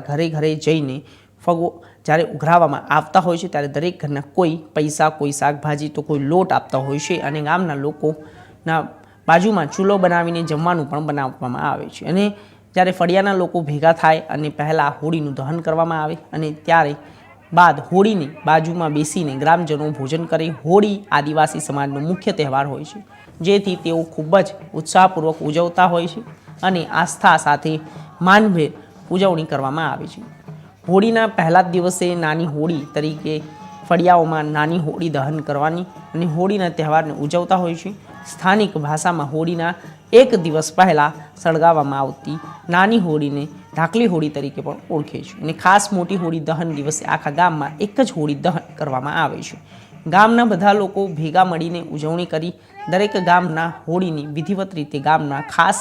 ઘરે ઘરે જઈને ફગો જ્યારે ઉઘરાવવામાં આવતા હોય છે, ત્યારે દરેક ઘરના કોઈ પૈસા, કોઈ શાકભાજી તો કોઈ લોટ આપતા હોય છે અને ગામના લોકોના બાજુમાં ચૂલો બનાવીને જમવાનું પણ બનાવવામાં આવે છે. અને જ્યારે ફળિયાના લોકો ભેગા થાય અને પહેલાં હોળીનું દહન કરવામાં આવે અને ત્યારે બાદ હોળીની બાજુમાં બેસીને ગ્રામજનો ભોજન કરે. હોળી આદિવાસી સમાજનો મુખ્ય તહેવાર હોય છે, જેથી તેઓ ખૂબ જ ઉત્સાહપૂર્વક ઉજવતા હોય છે અને આસ્થા સાથે માનભેર ઉજવણી કરવામાં આવે છે. હોળીના પહેલા જ દિવસે નાની હોળી તરીકે ફળિયાઓમાં નાની હોળી દહન કરવાની અને હોળીના તહેવારને ઉજવતા હોય છે. સ્થાનિક ભાષામાં હોળીના એક દિવસ પહેલાં સળગાવવામાં આવતી નાની હોળીને ઢાકલી હોળી તરીકે પણ ઓળખે છે અને ખાસ મોટી હોળી દહન દિવસે આખા ગામમાં એક જ હોળી દહન કરવામાં આવે છે. ગામના બધા લોકો ભેગા મળીને ઉજવણી કરી દરેક ગામના હોળીની વિધિવત રીતે ગામના ખાસ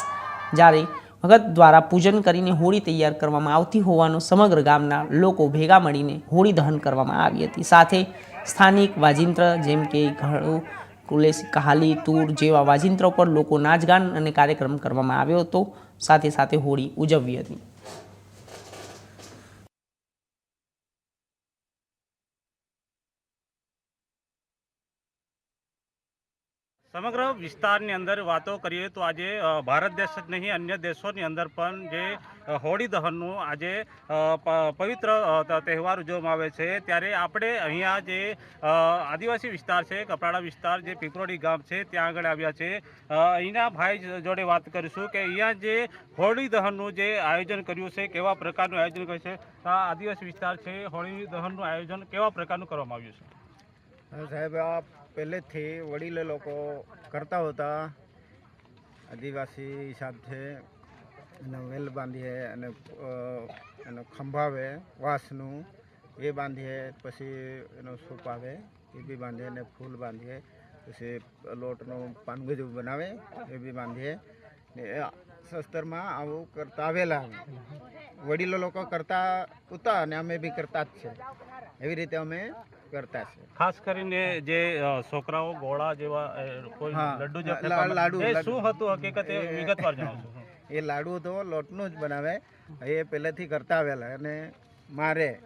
જ્યારે ભગત દ્વારા પૂજન કરીને હોળી તૈયાર કરવામાં આવતી હોવાનું સમગ્ર ગામના લોકો ભેગા મળીને હોળી દહન કરવામાં આવી હતી. સાથે સ્થાનિક વાજિંત્ર જેમ કે ઘણું કુલેશ, કહાલી, તૂર જેવા વાજિંત્રો પર લોકો નાચગાન અને કાર્યક્રમ કરવામાં આવ્યો હતો. સાથે સાથે હોળી ઉજવવી હતી. સમગ્ર વિસ્તારની અંદર વાતો કરીએ તો આજે ભારત દેશ જ નહીં, અન્ય દેશોની અંદર પણ જે હોળી દહનનું આજે પવિત્ર તહેવાર ઉજવવામાં આવે છે. ત્યારે આપણે અહીંયા જે આદિવાસી વિસ્તાર છે, કપરાડા વિસ્તાર, જે પીપરોડી ગામ છે, ત્યાં આગળ આવ્યા છે. અહીંના ભાઈ જોડે વાત કરીશું કે અહીંયા જે હોળી દહનનું જે આયોજન કર્યું છે, કેવા પ્રકારનું આયોજન કર્યું છે? આ આદિવાસી વિસ્તાર છે, હોળી દહનનું આયોજન કેવા પ્રકારનું કરવામાં આવ્યું છે? સાહેબ, આ પહેલેથી વડીલે લોકો કરતા હતા આદિવાસી હિસાબથી એને વેલ બાંધીએ અને એનો ખંભાવે, વાંસનું, એ બાંધીએ, પછી એનો સૂપ આવે, એ બી બાંધીએ અને ફૂલ બાંધીએ, પછી લોટનું પાનગું જેવું બનાવે, એ બી બાંધીએ, ને એ શસ્ત્રમાં આવું કરતા આવેલા. વડીલો લોકો કરતા હતા અને અમે બી કરતા જ છે. એવી રીતે અમે કરતા છે. ખાસ કરીને જે છોકરાઓ ગોળા જેવા કોઈ લડ્ડુ લાડુ, એ. શું હતું? હકીકત એ એ- વિગતવાર જણાવશો. એ લાડુ તો લોટનું જ બનાવે. એ પહેલેથી કરતા આવેલા અને મારે.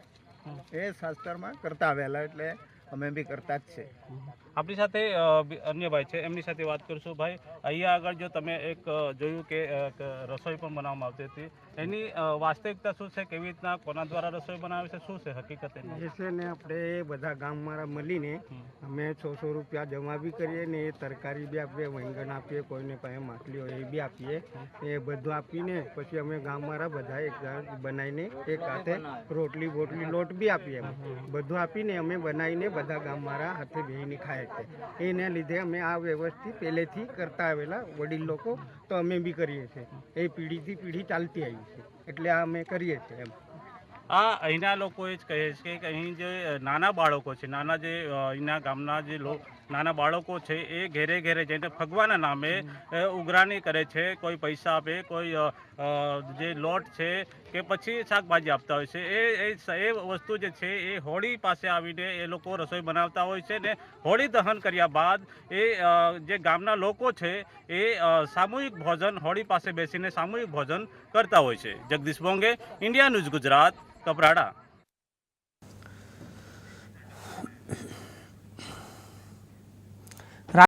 એ શાસ્ત્રમાં કરતા આવેલા એટલે અમે બી કરતા જ છે. આપણી સાથે અન્ય ભાઈ છે એમની સાથે વાત કરશું. ભાઈ અહીંયા આગળ જો તમે એક જોયું કે રસોઈ પણ બનાવવામાં આવતી હતી. એની વાસ્તવિકતા શું છે? કેવી રીતના કોના દ્વારા રસોઈ બનાવે છે? શું છે હકીકત એની? એ ને આપણે બધા ગામવાળા મળીને અમે સો સો રૂપિયા જમા બી કરીએ ને એ તરકારી બી આપીએ વૈંગણ આપીએ કોઈને પાસે માટલી હોય એ બી આપીએ. એ બધું આપીને પછી અમે ગામવાળા બધા એક બનાવીને એક સાથે રોટલી બોટલી લોટ બી આપીએ બધું આપીને અમે બનાવીને બધા ગામ મારા હાથે બેહીને ખાય છે. એને લીધે અમે આ વ્યવસ્થિત પહેલેથી કરતા આવેલા વડીલ લોકો, તો અમે બી કરીએ છીએ. એ પેઢીથી પેઢી ચાલતી આવી છે. એટલે આ અમે કરીએ છીએ એમ. આ અહીંના લોકો એ જ કહે છે કે અહીં જે નાના બાળકો છે, નાના જે અહીંના ગામના જે લો નાના બાળકો છે એ ઘેરે ઘેરે જઈને ભગવાનના નામે ઉઘરાણી કરે છે. કોઈ પૈસા આપે, કોઈ જે લોટ છે કે પછી શાકભાજી આપતા હોય છે. એ એ વસ્તુ જે છે એ હોળી પાસે આવીને એ લોકો રસોઈ બનાવતા હોય છે ને હોળી દહન કર્યા બાદ એ જે ગામના લોકો છે એ સામૂહિક ભોજન હોળી પાસે બેસીને સામૂહિક ભોજન કરતા હોય છે. Jagdish Bonge, India News Gujarat, Kaprada.